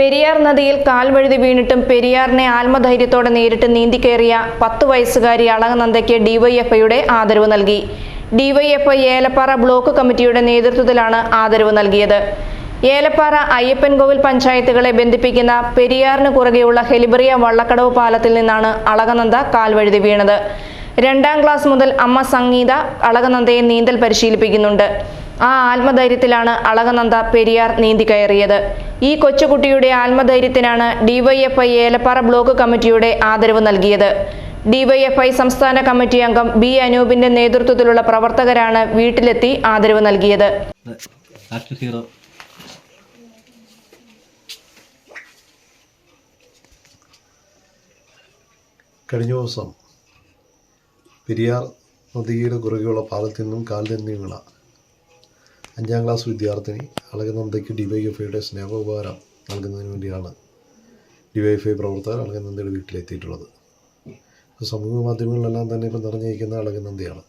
പെരിയാർ നദിയിൽ കാൽവഴുതി വീണിട്ടും പെരിയാറിനെ ആത്മധൈര്യത്തോടെ നേരിട്ട് നീന്തിക്കേറിയ പത്ത് വയസ്സുകാരി അളകനന്ദയ്ക്ക് ഡിവൈഎഫ്ഐയുടെ ആദരവ് നൽകി. ഡിവൈഎഫ്ഐ ഏലപ്പാറ ബ്ലോക്ക് കമ്മിറ്റിയുടെ നേതൃത്വത്തിലാണ് ആദരവ് നൽകിയത്. ഏലപ്പാറ അയ്യപ്പൻകോവിൽ പഞ്ചായത്തുകളെ ബന്ധിപ്പിക്കുന്ന പെരിയാറിന് കുറുകെയുള്ള ഹെലിബറിയ വള്ളക്കടവ് പാലത്തിൽ നിന്നാണ് അളകനന്ദ കാൽവഴുതി വീണത്. രണ്ടാം ക്ലാസ് മുതൽ അമ്മ സംഗീത അളകനന്ദയെ നീന്തൽ പരിശീലിപ്പിക്കുന്നുണ്ട്. ആ ആത്മധൈര്യത്തിലാണ് അളകനന്ദ പെരിയാർ നീന്തി കയറിയത്. ഈ കൊച്ചുകുട്ടിയുടെ ആത്മധൈര്യത്തിനാണ് ഡിവൈഎഫ്ഐ ഏലപ്പാറ ബ്ലോക്ക് കമ്മിറ്റിയുടെ ആദരവ് നൽകിയത്. ഡിവൈഎഫ്ഐ സംസ്ഥാന കമ്മിറ്റി അംഗം ബി അനൂപിന്റെ നേതൃത്വത്തിലുള്ള പ്രവർത്തകരാണ് വീട്ടിലെത്തി ആദരവ് നൽകിയത്. കഴിഞ്ഞ ദിവസം പെരിയാർ നദിയുടെ കുറുകെയുള്ള പാലത്തിൽ നിന്നും കാൽ തന്നെയുള്ള വീണ. അഞ്ചാം ക്ലാസ് വിദ്യാർത്ഥിനി അളകനന്ദയ്ക്ക് ഡിവൈഎഫ്ഐയുടെ സ്നേഹോപകാരം നൽകുന്നതിന് വേണ്ടിയാണ് ഡിവൈഎഫ്ഐ പ്രവർത്തകർ അളകനന്ദയുടെ വീട്ടിലെത്തിയിട്ടുള്ളത്. സമൂഹ മാധ്യമങ്ങളിലെല്ലാം തന്നെ ഇപ്പം നിറഞ്ഞിരിക്കുന്ന അളകനന്ദയാണ്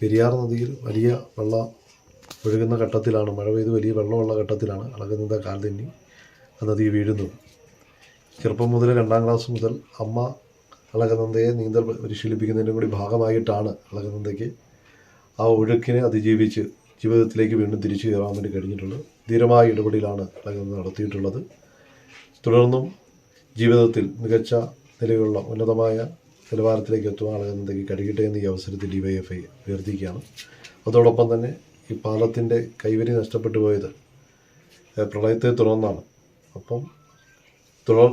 പെരിയാർ നദിയിൽ വലിയ വെള്ളം ഒഴുകുന്ന ഘട്ടത്തിലാണ് മഴ പെയ്ത് വലിയ വെള്ളമുള്ള ഘട്ടത്തിലാണ് അളകനന്ദ കാൽ ആ നദി വീഴുന്നത്. ചെറുപ്പം മുതൽ രണ്ടാം ക്ലാസ് മുതൽ അമ്മ അളകനന്ദയെ നീന്തൽ പരിശീലിപ്പിക്കുന്നതിന്റെ കൂടി ഭാഗമായിട്ടാണ് അളകനന്ദയ്ക്ക് ആ ഒഴുക്കിനെ അതിജീവിച്ച് ജീവിതത്തിലേക്ക് വീണ്ടും തിരിച്ചു കയറാൻ വേണ്ടി കഴിഞ്ഞിട്ടുള്ളത് ധീരമായ ഇടപെടലാണ് അളകനന്ദ നടത്തിയിട്ടുള്ളത്. തുടർന്നും ജീവിതത്തിൽ മികച്ച നിലയിലുള്ള ഉന്നതമായ നിലവാരത്തിലേക്ക് എത്തുവാനാണ് അളകനന്ദയ്ക്ക് കഴിയട്ടെ എന്ന് ഈ അവസരത്തിൽ ഡി വൈ എഫ് ഐ അഭ്യർത്ഥിക്കുകയാണ്. അതോടൊപ്പം തന്നെ ഈ പാലത്തിന്റെ കൈവരി നഷ്ടപ്പെട്ടു പോയത് പ്രളയത്തെ തുടർന്നാണ്. അപ്പം തുടർ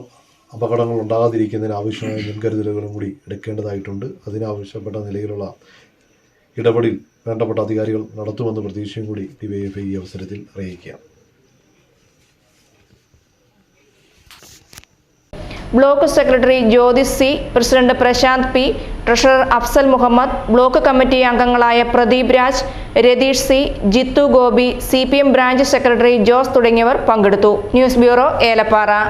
അപകടങ്ങൾ ഉണ്ടാകാതിരിക്കുന്നതിന് ആവശ്യമായ മുൻകരുതലുകളും കൂടി എടുക്കേണ്ടതായിട്ടുണ്ട്. അതിനാവശ്യപ്പെട്ട നിലയിലുള്ള ഇടപെടൽ വേണ്ടപ്പെട്ട അധികാരികൾ നടത്തുമെന്ന പ്രതീക്ഷയും കൂടി ഡിവൈഎഫ്ഐ ഈ അവസരത്തിൽ അറിയിക്കുക block secretary Jyothis C president Prasanth P treasurer Afsal Muhammad block committee അംഗങ്ങളായ Pradeep Raj Ratheesh C Jithu Gopi C branch secretary Jose തുടങ്ങിയവർ പങ്കെടുത്തു. News bureau Elappara.